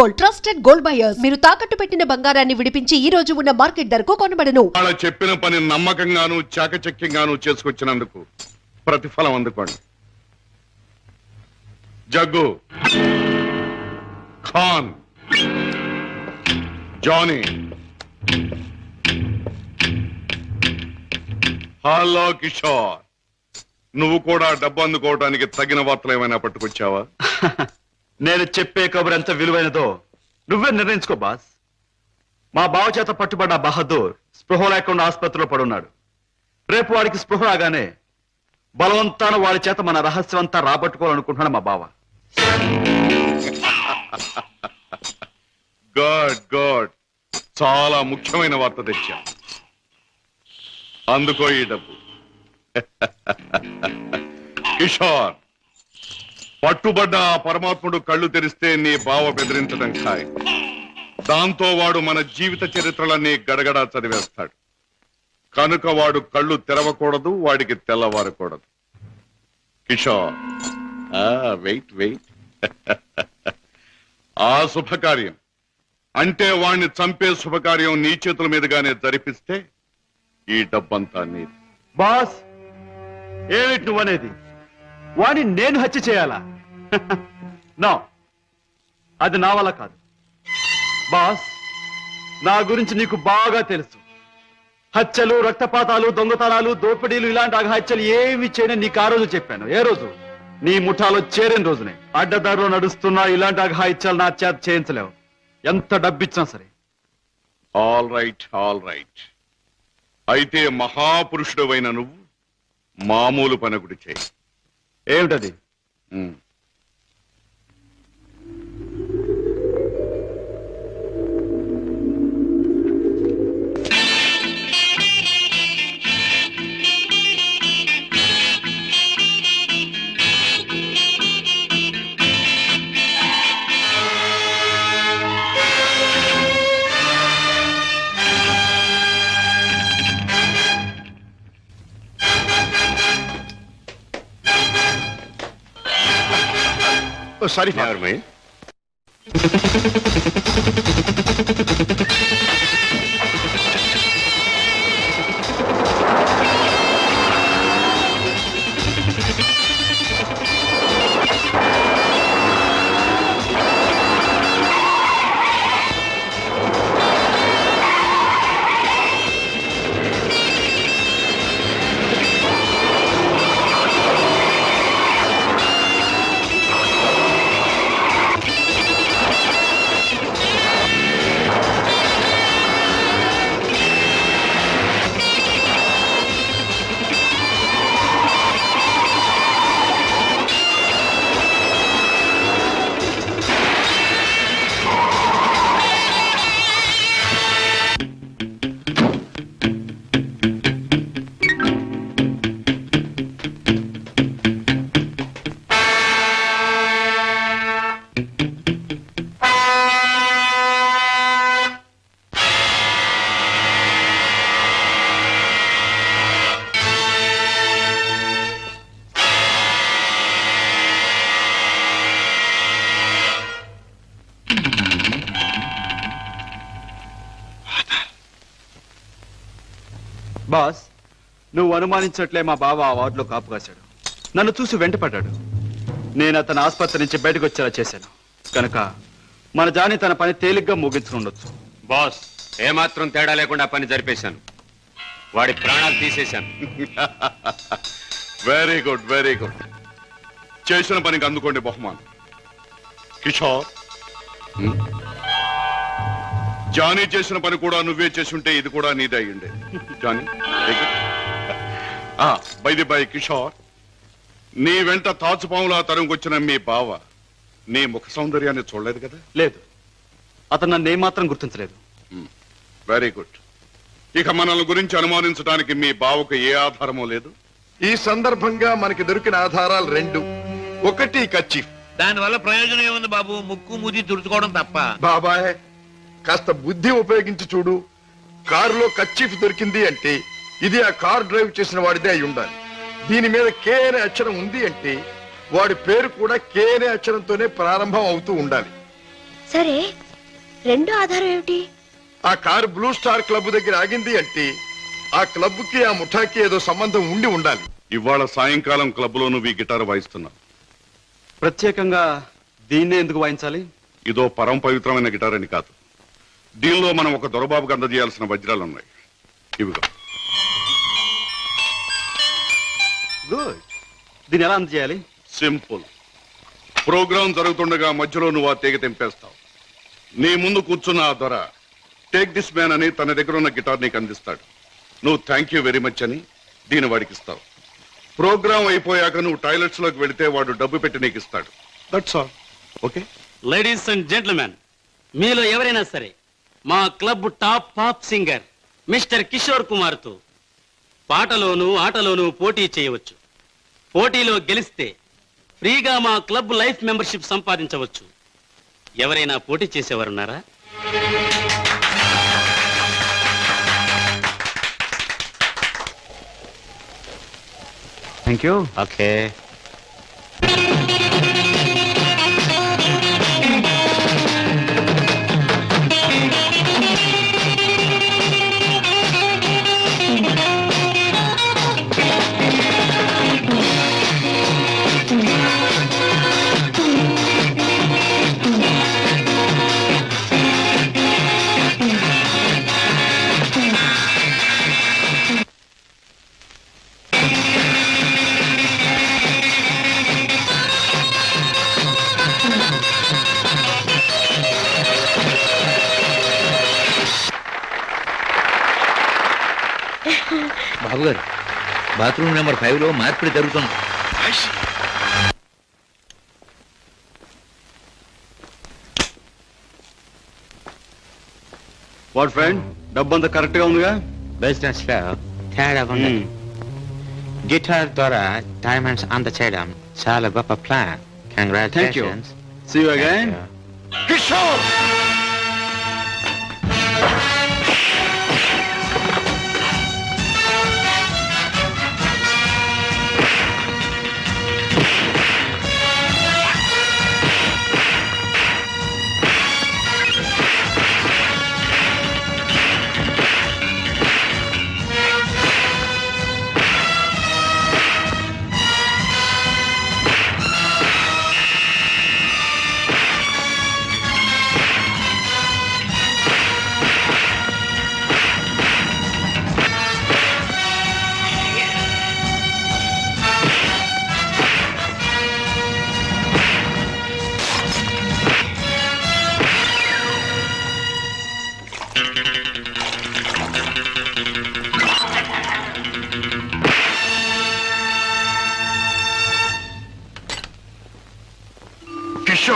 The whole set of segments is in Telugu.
Gold trusted gold buyers. మీరు తాకట్టు పెట్టిన బంగారాన్ని విడిపించి ఈ రోజు ఉన్న మార్కెట్ ధరకు కొనబడను. వాళ్ళ చెప్పిన పని నమ్మకంగాను చాకచక్యంగాను చేసుకొచ్చినందుకు ప్రతిఫలం అందుకోండి. జగ్గు. ఖాన్. జానీ. హలో కిషోర్. నువ్వు కూడా డబ్బు అందుకోవడానికి తగిన వార్తలు ఏమైనా పట్టుకొచ్చావా? నేను చెప్పే కబురు ఎంత విలువైనదో నువ్వే నిర్ణయించుకో బాస్. మా బావ చేత పట్టుబడ్డ బహదూర్ స్పృహ లేకుండా ఆసుపత్రిలో పడున్నాడు. రేపు వాడికి స్పృహ రాగానే బలవంతాన వాడి చేత మన రహస్యం అంతా రాబట్టుకోవాలనుకుంటున్నాడు మా బావ. God god. చాలా ముఖ్యమైన వార్త తెచ్చా అందుకో ఈ డబ్బు. కిషోర్ పట్టుబడ్డ ఆ పరమాత్ముడు కళ్ళు తెరిస్తే నీ బావ బెదిరించడం ఖాయం. దాంతో వాడు మన జీవిత చరిత్రలన్నీ గడగడా చదివేస్తాడు. కనుక వాడు కళ్ళు తెరవకూడదు వాడికి తెల్లవారకూడదు. కిషోర్. Wait wait. ఆ శుభకార్యం. అంటే వాణ్ణి చంపే శుభకార్యం నీ చేతుల మీదుగానే జరిపిస్తే ఈ డబ్బంతా నీది. బాస్ ఏమిటి నువ్వనేది? వాడిని నేను హత్య చేయాలా? నా అది నా వల్ల కాదు. బాస్ నా గురించి నీకు బాగా తెలుసు. హత్యలు రక్తపాతాలు దొంగతనాలు దోపిడీలు ఇలాంటి అఘహత్యలు ఏమి చేయని నీకు ఆ రోజు చెప్పాను. ఏ రోజు? నీ ముఠాలో చేరిన రోజునే. అడ్డదారిలో నడుస్తున్నా ఇలాంటి అఘాయిత్యాలు నా చేత చేయించలేవు. ఎంత డబ్బిచ్చినా సరే. ఆల్ రైట్ ఆల్ రైట్ అయితే మహాపురుషుడవైన నువ్వు మామూలు పనకుడి చేయి. ఏమిటది? Oh, sorry, Never mind. Boss నువ్వు అనుమానించట్లే మా బావ ఆ వార్డులో కాపు కాశాడు. నన్ను చూసి వెంటపడ్డాడు. నేను అతను ఆసుపత్రి నుంచి బయటకు వచ్చేలా చేశాను. కనుక మన జాని తన పని తేలిగ్గా ముగించుకుండొచ్చు బాస్ ఏమాత్రం తేడా లేకుండా పని జరిపేశాను. వాడి ప్రాణాలు తీసేశాను. వెరీ గుడ్ వెరీ గుడ్ చేసిన పనికి అందుకోండి బహుమానం. కిషోర్. ఉమ్. జానీ చేసిన పని కూడా నువ్వే చేసి ఉంటే ఇది కూడా నీదే అయ్యుండే. Johnny by the by Kishore నీ వెంట తాచుపాములా తరంగొచ్చిన మీ బావ నీ ముఖ సౌందర్యాన్ని చూడలేదు కదా? లేదు. అతను నన్ను ఏమాత్రం గుర్తించలేదు. వెరీ గుడ్ ఇక మనల్ని గురించి అనుమానించడానికి మీ బావకు ఏ ఆధారమూ లేదు. ఈ సందర్భంగా మనకి దొరికిన ఆధారాలు రెండు. ఒకటి కచ్చిఫ్. దానివల్ల ప్రయోజనం ఏముంది బాబు? ముక్కు ముది తుడుచుకోవడం తప్ప. బాబాయ్ కాస్త బుద్ధి ఉపయోగించి చూడు. కారులో కచ్చిఫ్ దొరికింది అంటే ఇది ఆ కార్ డ్రైవ్ చేసిన వాడిదే అయి ఉండాలి. దీని మీద కే అనే అక్షరం ఉంది అంటే వాడి పేరు కూడా కే అనే అక్షరంతోనే ప్రారంభం అవుతూ ఉండాలి. సరే రెండో ఆధారం ఏమిటి? ఆ కారు బ్లూ స్టార్ క్లబ్ దగ్గర ఆగింది అంటే ఆ క్లబ్కి ఆ ముఠాకి ఏదో సంబంధం ఉండి ఉండాలి. ఇవాళ సాయంకాలం క్లబ్లో నువ్వు ఈ గిటార్ వాయిస్తున్నావు. ప్రత్యేకంగా దీన్నే ఎందుకు వాయించాలి? ఇదో పరమ పవిత్రమైన గిటార్ అని కాదు. దీనిలో మనం ఒక దొరబాబుకి అందజేయాల్సిన వజ్రాలు ఉన్నాయి. ఇవిగో. గుడ్ దీన్ని ఎలా అందజేయాలి? సింపుల్ ప్రోగ్రాం జరుగుతుండగా మధ్యలో నువ్వు ఆ తీగ తెంపేస్తావు. నీ ముందు కూర్చున్న ఆ దొర టేక్ దిస్ మ్యాన్ అని తన దగ్గర ఉన్న గిటార్ నీకు అందిస్తాడు. నువ్వు థ్యాంక్ యూ వెరీ మచ్ అని దీని వాడికి ఇస్తావు. ప్రోగ్రాం అయిపోయాక నువ్వు టాయిలెట్స్లోకి వెళితే వాడు డబ్బు పెట్టి నీకు ఇస్తాడు. That's all okay ladies and gentlemen మీలో ఎవరైనా సరే మా club top pop singer mister Kishore కుమార్తో. పాటలోను ఆటలోను పోటీ చేయవచ్చు. పోటీలో గెలిస్తే ఫ్రీగా మా క్లబ్ లైఫ్ మెంబర్షిప్ సంపాదించవచ్చు. ఎవరైనా పోటీ చేసేవారున్నారా? Thank you okay. నెంబర్ ఫైవ్లో మార్పిడి జరుగుతుంది. What friend? డబ్బంతా కరెక్ట్గా ఉందిగా? బిజినెస్లో తేడా ఉంది. గిటార్ ద్వారా డైమండ్స్ అందచేయడం చాలా గొప్ప plan congratulations see you again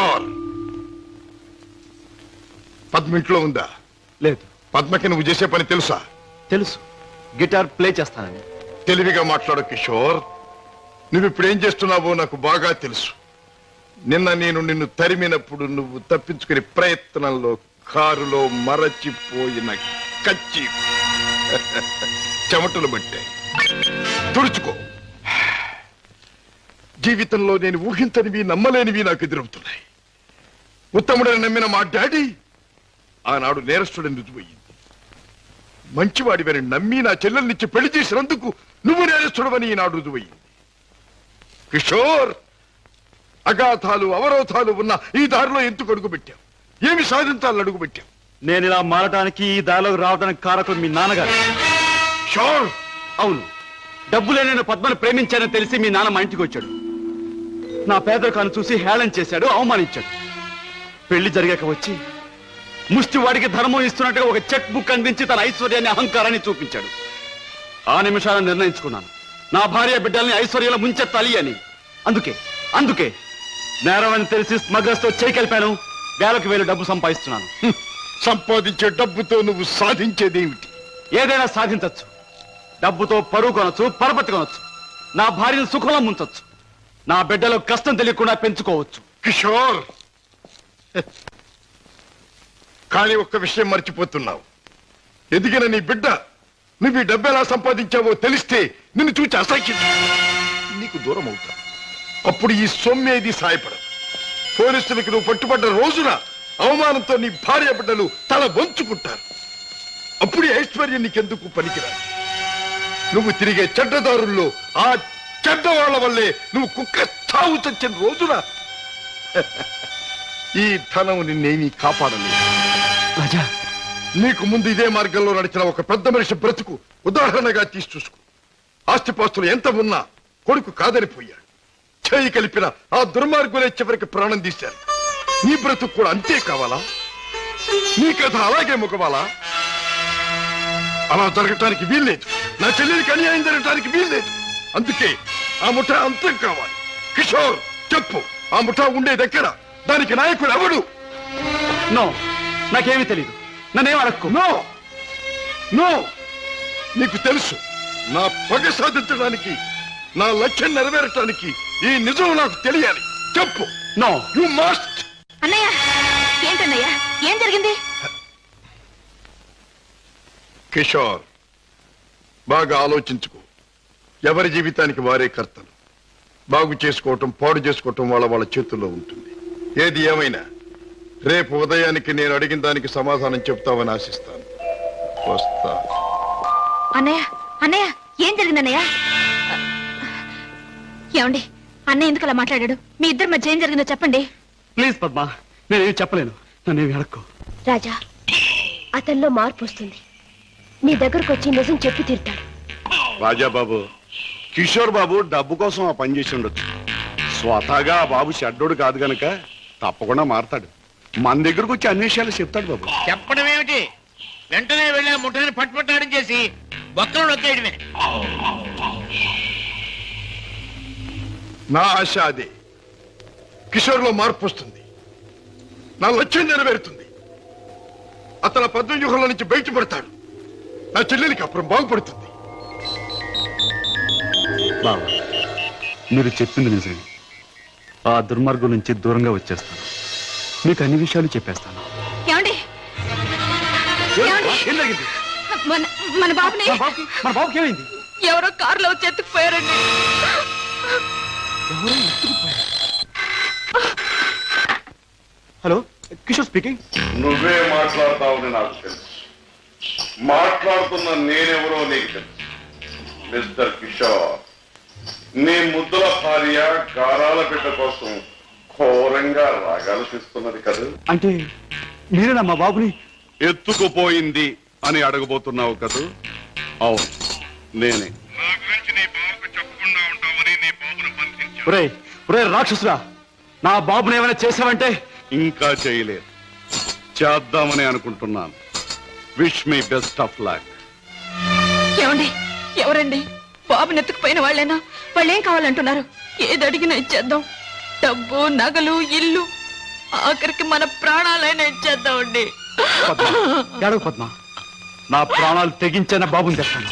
Kishore Padma ఇంట్లో ఉందా? లేదు. పద్మకి నువ్వు చేసే పని తెలుసా? తెలుసు. గిటార్ ప్లే చేస్తానని తెలివిగా మాట్లాడు కిషోర్. నువ్వు ఇప్పుడు ఏం చేస్తున్నావో నాకు బాగా తెలుసు. నిన్న నేను నిన్ను తరిమినప్పుడు నువ్వు తప్పించుకునే ప్రయత్నంలో కారులో మరచిపోయిన కచ్చి చెమటలు పట్టాయి. తుడుచుకో. జీవితంలో నేను ఊహించనివి నమ్మలేనివి నాకు ఎదురవుతున్నాయి. ఉత్తముడని నమ్మిన మా డాడీ ఆనాడు నేరస్తుడని రుజువయ్యింది మంచివాడివని నమ్మి నా చెల్లెల్నిచ్చి పెళ్ళి చేసినందుకు నువ్వు నేరస్తుడవని ఈనాడు రుజువయ్యింది కిషోర్ అగాధాలు అవరోధాలు ఉన్న ఈ దారిలో ఎందుకు అడుగు పెట్టావు? ఏమి సాధించాలని అడుగు పెట్టావు? నేను ఇలా మారడానికి ఈ దారిలోకి రావడానికి కారకుడు మీ నాన్నగారు. షోర్! అవును. డబ్బులే నేను పద్మను ప్రేమించానని తెలిసి మీ నాన్న మా ఇంటికి వచ్చాడు. నా పేదరికాన్ని చూసి హేళన చేశాడు అవమానించాడు. పెళ్ళి జరిగాక వచ్చి ముష్టి వాడికి ధర్మం ఇస్తున్నట్టుగా ఒక చెక్ బుక్ అందించి తన ఐశ్వర్యాన్ని అహంకారాన్ని చూపించాడు. ఆ నిమిషాలను నిర్ణయించుకున్నాను. నా భార్య బిడ్డల్ని ఐశ్వర్యంలో ముంచెత్తాలి అని. అందుకే అందుకే నేరం అని తెలిసి స్మగ్లర్స్తో చేకెళ్ళిపాను వేలకు వేలు డబ్బు సంపాదిస్తున్నాను. సంపాదించే డబ్బుతో నువ్వు సాధించేదేమిటి? ఏదైనా సాధించొచ్చు. డబ్బుతో పరువు కొనొచ్చు పరపతి కొనొచ్చు. నా భార్యను సుఖంలో ముంచొచ్చు. నా బిడ్డలో కష్టం తెలియకుండా పెంచుకోవచ్చు. కిషోర్! కానీ ఒక్క విషయం మర్చిపోతున్నావు. ఎదిగిన నీ బిడ్డ నువ్వు ఈ డబ్బు ఎలా సంపాదించావో తెలిస్తే నిన్ను చూచి అసహ్యం నీకు దూరం అవుతా. అప్పుడు ఈ సొమ్మేది సాయపడదు. పోలీసులకు నువ్వు పట్టుబడ్డ రోజున అవమానంతో నీ భార్య బిడ్డలు తల వంచుకుంటారు. అప్పుడు ఐశ్వర్యం నీకెందుకు పనికిరాదు. నువ్వు తిరిగే చెడ్డదారుల్లో ఆ చెడ్డ వాళ్ళ వల్లే నువ్వు కుక్క చావు చచ్చిన రోజున ఈ ధనం నిన్నేమీ కాపాడలేదు. రాజా. నీకు ముందు ఇదే మార్గంలో నడిచిన ఒక పెద్ద మనిషి బ్రతుకు ఉదాహరణగా తీసి చూసుకో. ఆస్తిపాస్తులు ఎంత ఉన్నా కొడుకు కాదనిపోయాడు చేయి కలిపిన ఆ దుర్మార్గులే చివరికి ప్రాణం తీశారు. నీ బ్రతుకు కూడా అంతే కావాలా? నీ కథ అలాగే ముఖవాలా అలా జరగటానికి వీల్లేదు. నా చెల్లెలికి అన్యాయం జరగటానికి వీల్లేదు. అందుకే ఆ ముఠా అంతం కావాలి. కిషోర్ చెప్పు. ఆ ముఠా ఉండే దగ్గర దానికి నాయకుడు ఎవడు? నో నాకేమీ తెలియదు నన్నేం అడక్కు. నో! నో! నీకు తెలుసు నా పగ సాధించడానికి నా లక్ష్యం నెరవేరటానికి ఈ నిజం నాకు తెలియాలి. చెప్పు. నో. యు మస్ట్ అన్నయ్య ఏంటన్నయ్య ఏం జరిగింది? కిషోర్ బాగా ఆలోచించుకో. ఎవరి జీవితానికి వారే కర్తలు. బాగు చేసుకోవటం పాడు చేసుకోవటం వాళ్ళ వాళ్ళ చేతుల్లో ఉంటుంది. ఏది ఏమైనా రేపు ఉదయానికి నేను అడిగిన దానికి సమాధానం చెప్తావని ఆశిస్తాను. వస్తా. అన్నయ్య అన్నయ్య ఏం జరిగింది అన్నయ్య? ఏమండి అన్నయ్య ఎందుకు అలా మాట్లాడాడు? మీ ఇద్దరి మధ్య ఏం జరిగిందో చెప్పండి. ప్లీజ్ పద్మ నేనేమి చెప్పలేను. నన్నేమి అడక్కు. రాజా అతనిలో మార్పు వస్తుంది. నీ దగ్గరకు వచ్చి నిజం చెప్పి తీరుతాడు. రాజాబాబు కిషోర్ బాబు డబ్బు కోసం ఆ పని చేసి ఉండొచ్చు. స్వతహాగా ఆ బాబు షడ్డోడు కాదు గనక తప్పకుండా మారతాడు. మన దగ్గరకు వచ్చి అన్ని విషయాలు చెప్తాడు బాబు. చెప్పడం ఏమిటి? వెంటనే వెళ్ళి ఆ ముఠాన్ని పట్టుపట్టాడం చేసి బొక్కలు నొక్కేయడమే. నా ఆశ అదే. కిషోర్లో మార్పు వస్తుంది. నా లక్ష్యం నెరవేరుతుంది. అతను పద్మవ్యూహంలో నుంచి బయటపడతాడు. నా చెల్లెలికి అప్పుడు బాగుపడుతుంది. బాబా మీరు చెప్పింది నిజమే. ఆ దుర్మార్గం నుంచి దూరంగా వచ్చేస్తాను. మీకు అన్ని విషయాలు చెప్పేస్తాను. ఏమండి? ఏమండి? ఏం జరిగింది? మన మన బాబుని? మన బాబుకి? మన బాబుకి ఏమైంది? ఎవరో కారులో వచ్చి ఎత్తుకుపోయారండి హలో కిషోర్ స్పీకింగ్. నువ్వే మాట్లాడతావని నాకు తెలుసు. మాట్లాడుతున్న నేనెవరో నీకు తెలుసు. మిస్టర్ కిషోర్. నీ ముద్దుల భార్య గారాల బిడ్డ కోసం ఘోరంగా రాగాలు తీస్తున్నది కదా? అంటే మీరేనా మా బాబుని? ఎత్తుకుపోయింది అని అడగబోతున్నావు కదూ? అవును నేనే. ఒరే ఒరే రాక్షసురా నా బాబుని ఏమైనా చేసావంటే ఇంకా చేయలేదు. చేద్దామని అనుకుంటున్నాను. Wish me best of luck ఏమండి ఎవరండి? బాబుని ఎత్తుకుపోయిన వాళ్ళేనా? వాళ్ళు ఏం కావాలంటున్నారు? ఏది అడిగినా ఇచ్చేద్దాం. డబ్బు నగలు ఇల్లు. ఆఖరికి మన ప్రాణాలైనా ఇచ్చేద్దామండి. పద్మ ఏడవ పద్మ. నా ప్రాణాలు తెగించిన బాబుని తెస్తాను.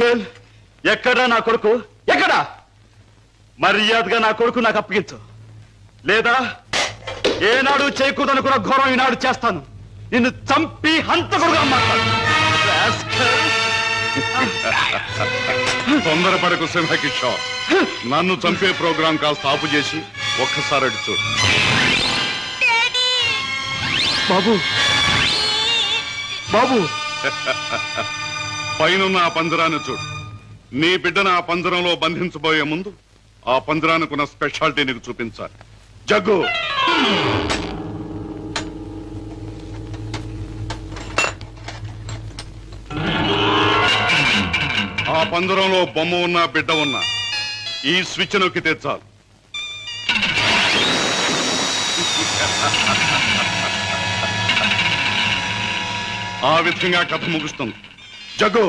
ఎక్కడా నా కొడుకు? ఎక్కడా? మర్యాదగా నా కొడుకు నాకు అప్పగించు. లేదా ఏనాడు చేయకూడదనుకున్న ఘోరం ఈనాడు చేస్తాను. నిన్ను చంపి హంతకుడుగా మాట్లాడు. తొందరపడకు సింహకిషోర్. నన్ను చంపే ప్రోగ్రాం కాస్త ఆపు చేసి ఒక్కసారి అటు చూడు. బాబు. బాబు. పైనున్న ఆ పంజరాన్ని చూడు. నీ బిడ్డను ఆ పంజరంలో బంధించబోయే ముందు ఆ పంజరానికున్న స్పెషాలిటీ నీకు చూపించాలి. జగ్గు! ఆ పంజరంలో బొమ్మ ఉన్న బిడ్డ ఉన్న ఈ స్విచ్ నొక్కి తెచ్చాలి ఆ విధంగా కథ ముగుస్తుంది. జగ్గు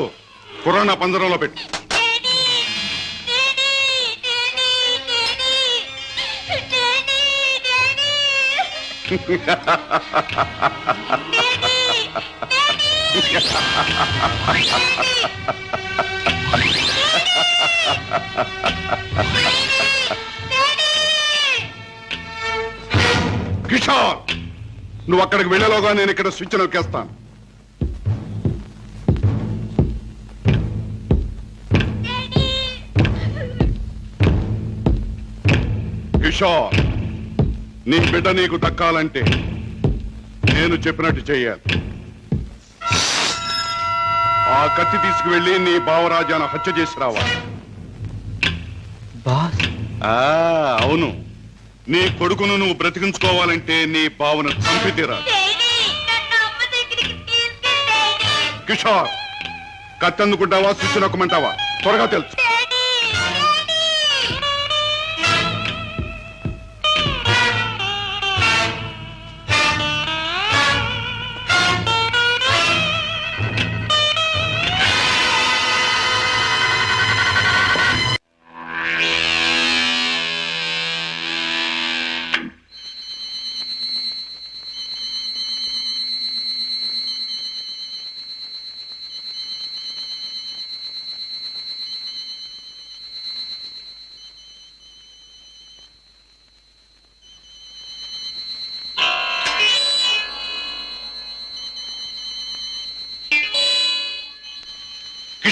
పురాణ పంజరంలో పెట్టు. కిషోర్ నువ్వు అక్కడికి వెళ్ళేలోగా నేను ఇక్కడ స్విచ్ నొక్కేస్తాను. కిషోర్ నీ బిడ్డ నీకు దక్కాలంటే నేను చెప్పినట్టు చెయ్యాలి ఆ కత్తి తీసుకువెళ్ళి నీ భావరాజాన హత్య చేసి రావాలి. బాస్? ఆ, అవును. నీ కొడుకును నువ్వు బ్రతికించుకోవాలంటే నీ భావన చంపి తీరాలి. కిషోర్ కత్తి అందుకుంటావా స్విచ్ నొక్కమంటావా? త్వరగా తెలుసు.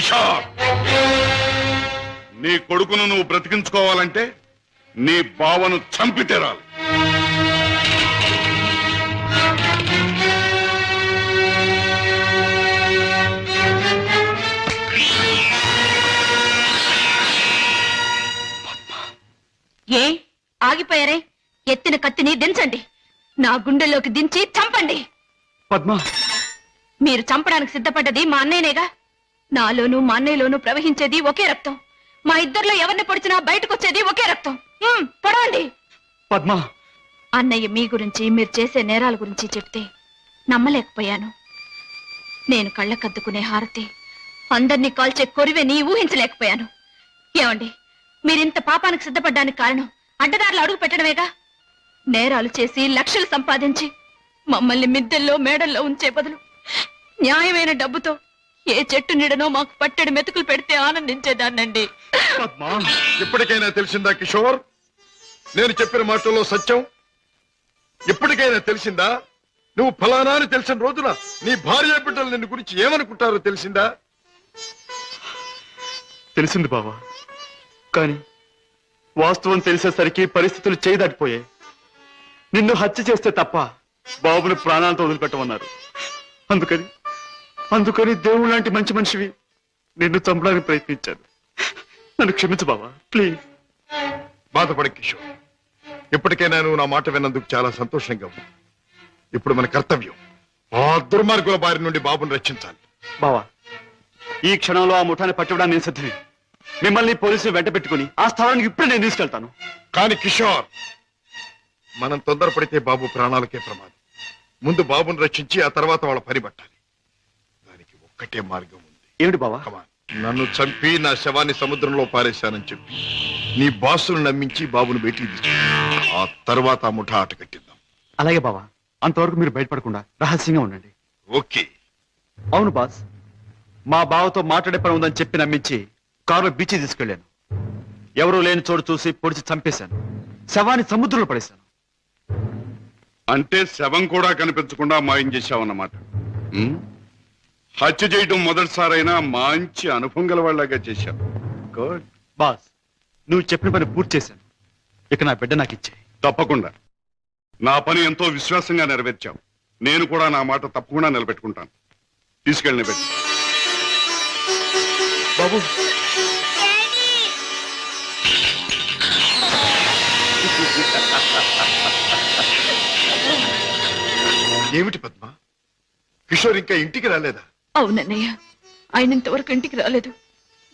కిషోర్ నీ కొడుకును నువ్వు బ్రతికించుకోవాలంటే నీ బావను చంపి తీరాలి ఏ? ఆగిపోయారే? ఎత్తిన కత్తిని దించండి. నా గుండెల్లోకి దించి చంపండి. పద్మ. మీరు చంపడానికి సిద్ధపడ్డది మా అన్నయ్యనేగా? నాలోనూ మా అన్నయ్యలోనూ ప్రవహించేది ఒకే రక్తం. మా ఇద్దరిలో ఎవరిని పొడిచినా బయటకు వచ్చేది ఒకే రక్తం. పొడవండి. పద్మ. అన్నయ్య మీ గురించి మీరు చేసే నేరాల గురించి చెప్తే నమ్మలేకపోయాను. నేను కళ్ళకద్దుకునే హారతి అందరినీ కాల్చే కొరివెని ఊహించలేకపోయాను. ఏమండి మీరింత పాపానికి సిద్ధపడ్డానికి కారణం అడ్డదారులు అడుగు పెట్టడమేగా? నేరాలు చేసి లక్షలు సంపాదించి మమ్మల్ని మిద్దెల్లో మేడల్లో ఉంచే బదులు న్యాయమైన డబ్బుతో ఏ చెట్టు నీడనో మాకు పట్టెడు మెతుకులు పెడితే ఆనందించేదాన్నండి. పద్మ ఇప్పటికైనా తెలిసిందా కిషోర్? నేను చెప్పిన మాటల్లో సత్యం. ఇప్పటికైనా తెలిసిందా? నువ్వు ఫలానా అని తెలిసిన రోజున నీ భార్య బిడ్డలు నిన్ను గురించి ఏమనుకుంటారో తెలిసిందా? తెలిసింది బావా. కానీ వాస్తవం తెలిసేసరికి పరిస్థితులు చేయి దాటిపోయాయి నిన్ను హత్య చేస్తే తప్ప బాబుని ప్రాణాలతో వదిలిపెట్టమన్నారు. అందుకని అందుకని దేవుడు లాంటి మంచి మనిషివి నిన్ను చంపడానికి ప్రయత్నించాను. నన్ను క్షమించు బావా ప్లీజ్ బాధపడ కిషోర్. ఇప్పటికైనా నువ్వు నా మాట విన్నందుకు చాలా సంతోషంగా ఉంది. ఇప్పుడు మన కర్తవ్యం ఆ దుర్మార్గుల బారి నుండి బాబుని రక్షించాలి. బావా ఈ క్షణంలో ఆ ముఠాన్ని పట్టుకోవడానికి నేను సిద్ధమే. మిమ్మల్ని పోలీసులు వెంట పెట్టుకుని ఆ స్థలానికి ఇప్పుడే నేను తీసుకెళ్తాను. కానీ కిషోర్ మనం తొందరపడితే బాబు ప్రాణాలకే ప్రమాదం. ముందు బాబుని రక్షించి ఆ తర్వాత వాళ్ళ పని పట్టాలి. ఒక్కటే మార్గం ఉంది. ఏమిటి బావా? కమాన్ నన్ను చంపి నా శవాన్ని సముద్రంలో పారేశానని చెప్పి నీ బాసును నమ్మించి బాబును బయటికి తీసుకు ఆ తర్వాత ఆ ముఠా ఆట కట్టిద్దాం. అలాగే బావా. అంతవరకు మీరు బయటపడకుండా రహస్యంగా ఉండండి. ఓకే. అవును బాస్. మా బావతో మాట్లాడే పని ఉందని చెప్పి నమ్మించి కారులో బీచ్ తీసుకెళ్ళాను ఎవరూ లేని చోటు చూసి పొడిచి చంపేశాను. శవాన్ని సముద్రంలో పడేశాను. అంటే శవం కూడా కనిపించకుండా మాయం చేశావన్నమాట? హత్య చేయడం మొదటిసారైనా మంచి అనుభవం గల వాళ్ళగా చేశావు. గుడ్. బాస్ నువ్వు చెప్పిన పని పూర్తి చేశాను. ఇక నా బిడ్డ నాకు ఇచ్చే తప్పకుండా. నా పని ఎంతో విశ్వాసంగా నెరవేర్చావు. నేను కూడా నా మాట తప్పకుండా నిలబెట్టుకుంటాను. తీసుకెళ్ళి పెట్టి బాబు. ఏమిటి పద్మ? కిషోర్ ఇంకా ఇంటికి రాలేదా? అవునన్నయ్య ఆయన ఇంతవరకు ఇంటికి రాలేదు.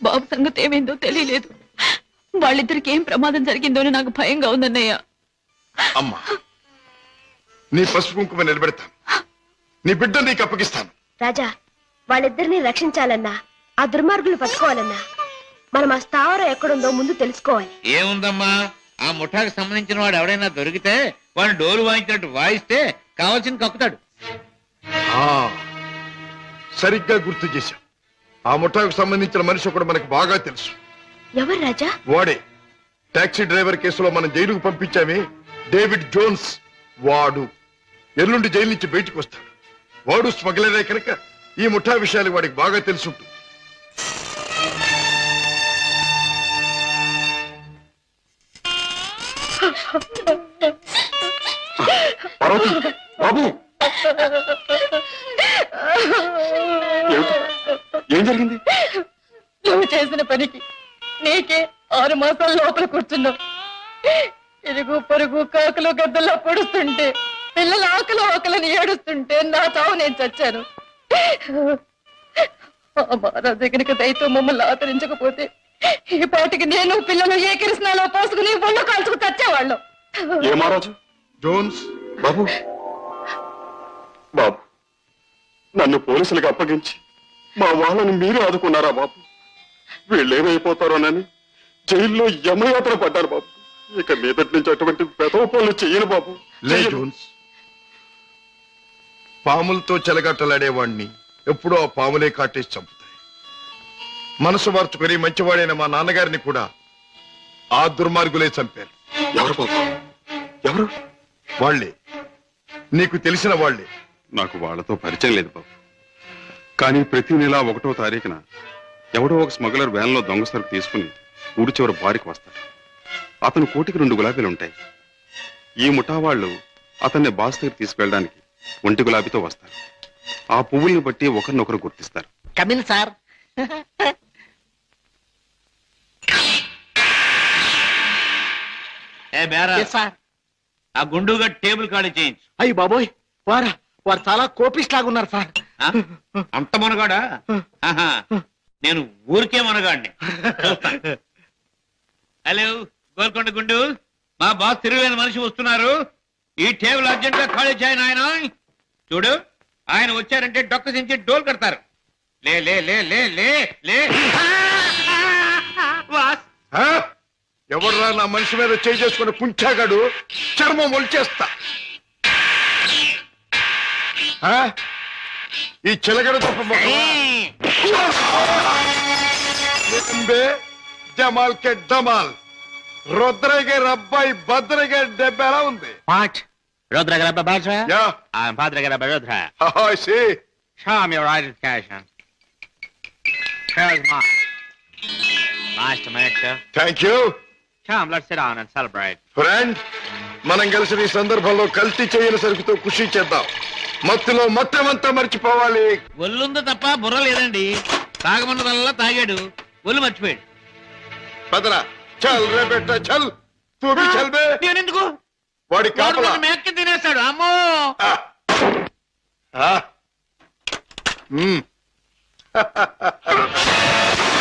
బాబు సంగతి ఏమైందో తెలియలేదు. వాళ్ళిద్దరికి ఏం ప్రమాదం జరిగిందోని నాకు భయంగా ఉందన్నయ్య. అమ్మా నీ పసుపు కుంకుమ నిలబెడతాను. నీ బిడ్డ నీకు అప్పగిస్తాను. రాజా వాళ్ళిద్దరిని రక్షించాలన్నా ఆ దుర్మార్గులు పట్టుకోవాలన్నా మనం ఆ స్థావరం ఎక్కడుందో ముందు తెలుసుకోవాలి. ఏముందమ్మా? ఆ ముఠాకి సంబంధించిన వాడు ఎవడైనా దొరికితే వాడు డోలు వాయించినట్టు వాయిస్తే కావాల్సింది కక్కుతాడు. ఆ, సరిగ్గా గుర్తు చేశాం. ఆ ముఠాకు సంబంధించిన మనిషి ఒకడు మనకు బాగా తెలుసు. ఎవరు రాజా? వాడే. టాక్సీ డ్రైవర్ కేసులో మనం జైలుకు పంపించామే. David Jones. వాడు. ఎల్లుండి జైలు నుంచి బయటకు వస్తాడు. వాడు స్మగ్లరే కనుక ఈ ముఠా విషయాలు వాడికి బాగా తెలుసుంటుంది. బాబు? ఏం జరిగింది? నువ్వు చేసిన పనికి నీకే ఆరు మాసాల లోపల కూర్చున్నావు. ఇరుగు పొరుగు కాకులు గద్దల్లో పొడుస్తుంటే పిల్లల ఆకలి ఆకలిని ఏడుస్తుంటే నా చావు నేను చచ్చాను. ఆ మహారాజు కనుక దయతో మమ్మల్ని ఆదరించకపోతే ఈ పాటికి నేను పిల్లలు ఏ కిరసనాలో పోసుకుని ఒళ్ళు కాల్చుకు చచ్చేవాళ్ళం. ఏ మహారాజు? జోన్స్. బాబు. బాబు. నన్ను పోలీసులకు అప్పగించి మా వాళ్ళని మీరు ఆదుకున్నారా బాబు? వీళ్ళేమైపోతారోనని జైల్లో యమయాత్ర పడ్డారు బాబు. ఇక మీదటి నుంచి అటువంటి పెదవ పనులు చెయ్యను బాబు. లే చెయ్యను. జోన్స్. పాములతో చెలగట్టలాడేవాణ్ణి ఎప్పుడో ఆ పాములే కాటేసి చంపుతాయి. మనసు మార్చుకుని మంచివాడైన మా నాన్నగారిని కూడా ఆ దుర్మార్గులే చంపారు. ఎవరు బాబు? ఎవరు? వాళ్ళే. నీకు తెలిసిన వాళ్ళే. నాకు వాళ్ళతో పరిచయం లేదు బాబు. కానీ ప్రతి నెల ఒకటో తారీఖున ఎవడో ఒక స్మగ్లర్ వ్యాన్లో దొంగ సరుకు తీసుకుని ఊరి చివరి బారికి వస్తాడు. అతను కోటికి రెండు గులాబీలు ఉంటాయి. ఈ ముఠా వాళ్ళు అతన్ని బాస్ దగ్గర తీసుకెళ్ళడానికి ఒంటి గులాబీతో వస్తారు. ఆ పువ్వుల్ని బట్టి ఒకరినొకరు గుర్తిస్తారు. Come in sir. ఏ బేరా? సార్ ఆ గుండుగా టేబుల్ ఖాళీ చేయించు. అయ్యి బాబోయ్ వారా. వారు చాలా కోపిస్ట్ లాగా ఉన్నారు సార్. ఆ? అంత మనగాడా? ఆహా. నేను ఊరికే మనగాడిని. హలో గోల్కొండ గుండు. మా బాస్ తిరుగులేని మనిషి వస్తున్నారు. ఈ టేబుల్ అర్జెంట్గా ఖాళీ చేయను ఆయన చూడు ఆయన వచ్చారంటే డొక్క దించి డోల్ కడతారు. లే లే లే లే లే లే. బాస్? ఎవర్రా నా మనిషి మీద చేయి చేసుకుని కుంచాగాడు? చర్మం ఒలిచేస్తా. ఆ? ఈ చిలకడ తప్ప జమాల్ కే డమాల్ రుద్రగే రబ్బాయి భద్రగే దెబ్బ ఎలా ఉంది. వాట్? రుద్ర గరబ బాద్ర యా. భాద్ర గరబ రుద్ర. సి Show me your identification. Here's mine. Nice to meet you. Thank you Come, let's sit down and celebrate. Friend మనం కలిసిన ఈ సందర్భంలో కల్తీ చేయని సరుకుతో ఖుషి చేద్దాం. మత్తులో మొత్తమంతా మర్చిపోవాలి. ఒళ్ళుందో తప్ప బుర్ర లేదండి. తాగమన్నదల్లా తాగాడు. ఒళ్ళు మర్చిపోయాడు. పదరా. చల్ రే బెట్ట చల్. తూ భీ చల్ బే. నేనెందుకు? వాడి వాడు కాపలా. మేక్కి తినేస్తాడు అమ్మో! ఆ. ఆ. మ్మ్.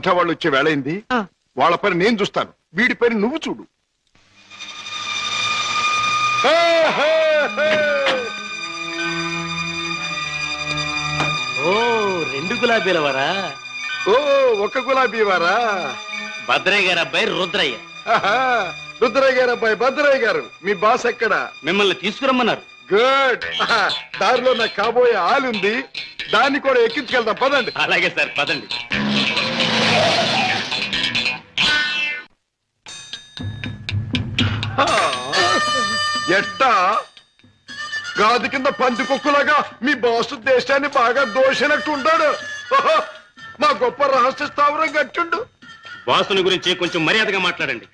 ముఠా వాళ్ళు వచ్చే వేళైంది. వాళ్ళ పని నేను చూస్తాను. వీడి పని నువ్వు చూడు. ఓ రెండు గులాబీల వరా? ఓ ఒక్క గులాబీ వారా? భద్రయ్య గారు అబ్బాయి రుద్రయ్య. ఆహా, రుద్రయ్య గారు అబ్బాయి భద్రయ్య గారు. మీ బాస్ ఎక్కడ? మిమ్మల్ని తీసుకురమ్మన్నారు. గుడ్. ఆహా, దారిలో నాకు కాబోయే ఆలుంది. దాన్ని కూడా ఎక్కించుకెళ్దాం. పదండి. అలాగే సార్ పదండి. ఎట్టా? గాది కింద పంది కుక్కులాగా మీ బాసు దేశాన్ని బాగా దోషినట్టు ఉంటాడు ఓహో, మా గొప్ప రహస్య స్థావరం కట్టిండు బాసుని గురించి కొంచెం మర్యాదగా మాట్లాడండి!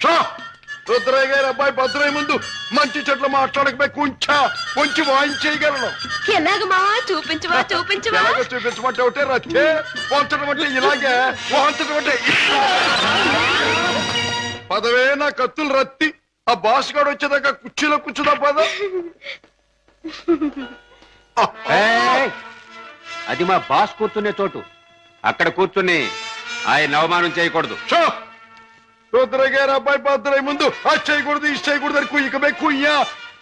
రుద్రయ్య గారి అబ్బాయి భద్రయ్య ముందు మంచి చెట్లు మాట్లాడకపోయి కొంచెం కొంచెం వాయించేయగలను ఎలాగ మావా చూపించవా చూపించవా? ఎలాగో చూపించమంటే ఒకటే రచ్చే వంచడం అంటే ఇలాగే వాంచడం అంటే. పదవే నా కత్తులు రత్తి. ఆ బాస్ గాడు వచ్చేదాకా కుర్చీలో కూర్చుదా పద. అది మా బాస్ కూర్చునే చోటు. అక్కడ కూర్చుని ఆయన అవమానం చేయకూడదు. షో! రుద్రయ్య గారి అబ్బాయి భద్రయ్య ముందు అది చేయకూడదు ఇది చేయకూడదు అని కుయ్యకమే కుయ్యా.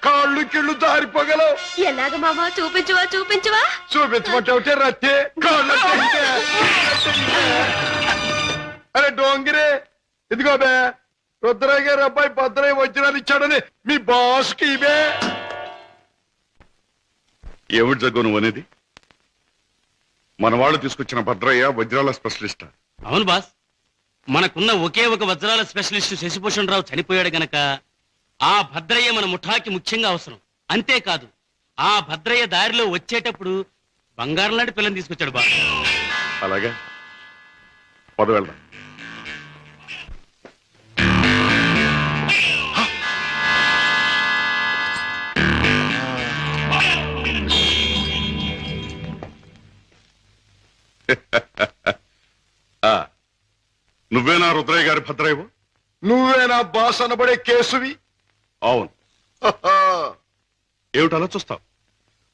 కాళ్ళు కిళ్ళు జారిపోగలవు ఎలాగ మావా? చూపించవా చూపించవా? చూపించమంటే రత్తే కాళ్ళు. అరే డోంగిరే ఇదిగో బే రుద్రయ్య గారి అబ్బాయి భద్రయ్య వజ్రాలు ఇచ్చాడని మీ బాస్కి ఇవే. ఏమిటి జగ్గు నువ్వు అనేది? మన వాళ్ళు తీసుకొచ్చిన భద్రయ్య వజ్రాల స్పెషలిస్ట్. అవును బాస్. మనకున్న ఒకే ఒక వజ్రాల స్పెషలిస్ట్ శశిభూషణ్ రావు చనిపోయాడు గనక ఆ భద్రయ్య మన ముఠాకి ముఖ్యంగా అవసరం. అంతేకాదు ఆ భద్రయ్య దారిలో వచ్చేటప్పుడు బంగారం లాంటి పిల్లని తీసుకొచ్చాడు బాస్ అలాగే? పద వెళ్దాం. నువ్వేనా రుద్రయ్య గారి భద్రయ్యవు? నువ్వే నా బాస్ అనబడే కేసువి అవును. హహా. ఏమిటి అలా చూస్తావు?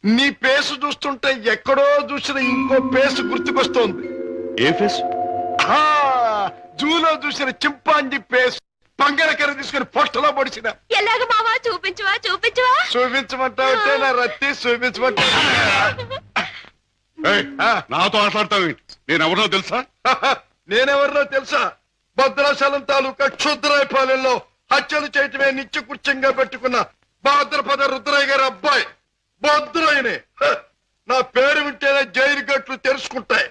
నీ పేసు చూస్తుంటే ఎక్కడో చూసిన ఇంకో పేసు గుర్తుకొస్తోంది. ఏ ఫేస్ ఆ, జూలో చూసిన చింపాంజీ పేసు. పంగరకర తీసుకుని పొట్టలో పొడిచిన. ఎలాగ మావా? చూపించవా? చూపించవా? చూపించమంటావుంటే నా రత్తి చూపించమంటా. ఏయ్, నాతో మాట్లాడతావు నేను ఎవరినో తెలుసా నేనెవరినో తెలుసా? భద్రాచలం తాలూకా క్షుద్రాయపాలెంలో హత్యలు చేయటమే నిత్య కృత్యంగా పెట్టుకున్న భాద్రపద రుద్రయ్య గారి అబ్బాయి భద్రయ్యనే! నా పేరు వింటేనే జైలు గట్లు తెరుచుకుంటాయి.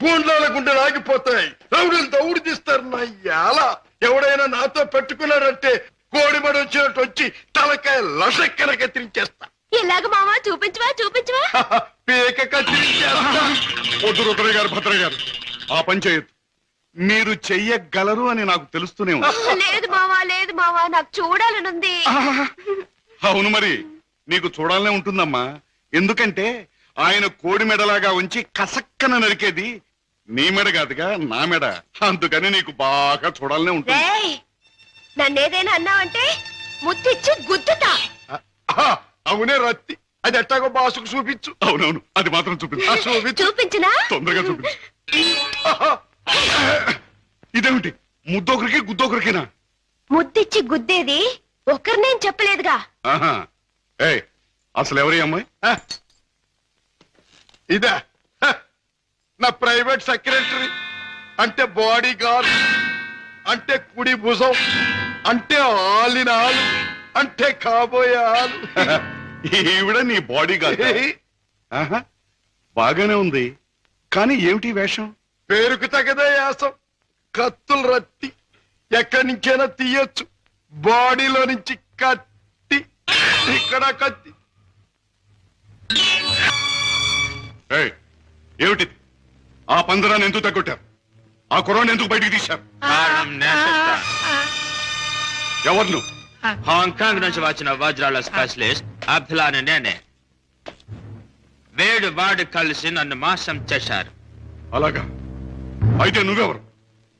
గూండాల గుండెలు ఆగిపోతాయి రౌడీలు దౌడు తీస్తారు నా యాల. ఎవడైనా నాతో పెట్టుకున్నాడంటే కోడిమడి వచ్చినట్టు వచ్చి తలకాయ లసక్కన కత్తిరించేస్తా. ఎలాగ మావా? చూపించవా? చూపించవా! పీక కత్తిరించేస్తా. వద్దు రుద్రయ్య గారు భద్రయ్య గారు. ఆ పని చేయొద్దు. మీరు చెయ్యగలరు అని నాకు తెలుస్తూనే ఉంది. లేదు మావా లేదు మావా నాకు చూడాలనుంది. అవును మరి నీకు చూడాలనే ఉంటుందమ్మా. ఎందుకంటే ఆయన కోడి మెడలాగా ఉంచి కసక్కన నరికేది నీ మెడ కాదుగా నా మెడ. అందుకని నీకు బాగా చూడాలనే ఉంటుంది. రేయ్ నన్నేదైనా అన్నావంటే ముద్దిచ్చి గుద్దుతా! అవునే రత్తి. అది ఎట్టాగో బాసుకు చూపించు. అవునవును అది మాత్రం చూపించు. చూపించు. చూపించినా? తొందరగా చూపించు! ఇదేమిటి? ముద్దొకరికి గుద్దొకరికినా? ముద్దిచ్చి గుద్దేది ఒకరినేం చెప్పలేదుగా. ఆహా. ఏయ్ అసలు ఎవరి అమ్మాయి? ఆ. ఇదా! నా ప్రైవేట్ సెక్రటరీ. అంటే బాడీ గార్డ్ అంటే కుడి భుజం అంటే ఆలిన ఆలు అంటే కాబోయే ఆలు. ఈవిడ నీ బాడీ గార్డ్. బాగానే ఉంది. కానీ ఏమిటి వేషం? పేరుకు తగదే యాసం. కత్తులు రత్తి ఎక్కడి నుంచైనా తీయొచ్చు. బాడీలో నుంచి కత్తి ఇక్కడ కత్తి ఏయ్ ఏమిటి ఆ పందరాన్ని ఎందుకు తగ్గొట్టారు? ఆ కుర్రాన్ని ఎందుకు బయటికి తీశారు. ఎవరు నువ్వు హాంకాంగ్ నుంచి వచ్చిన వజ్రాల స్పెషలిస్ట్ అబ్దుల్లాని నేనే. వీడు వాడు కలిసి నన్ను మోసం చేశారు. అలాగా? అయితే నువ్వెవరు?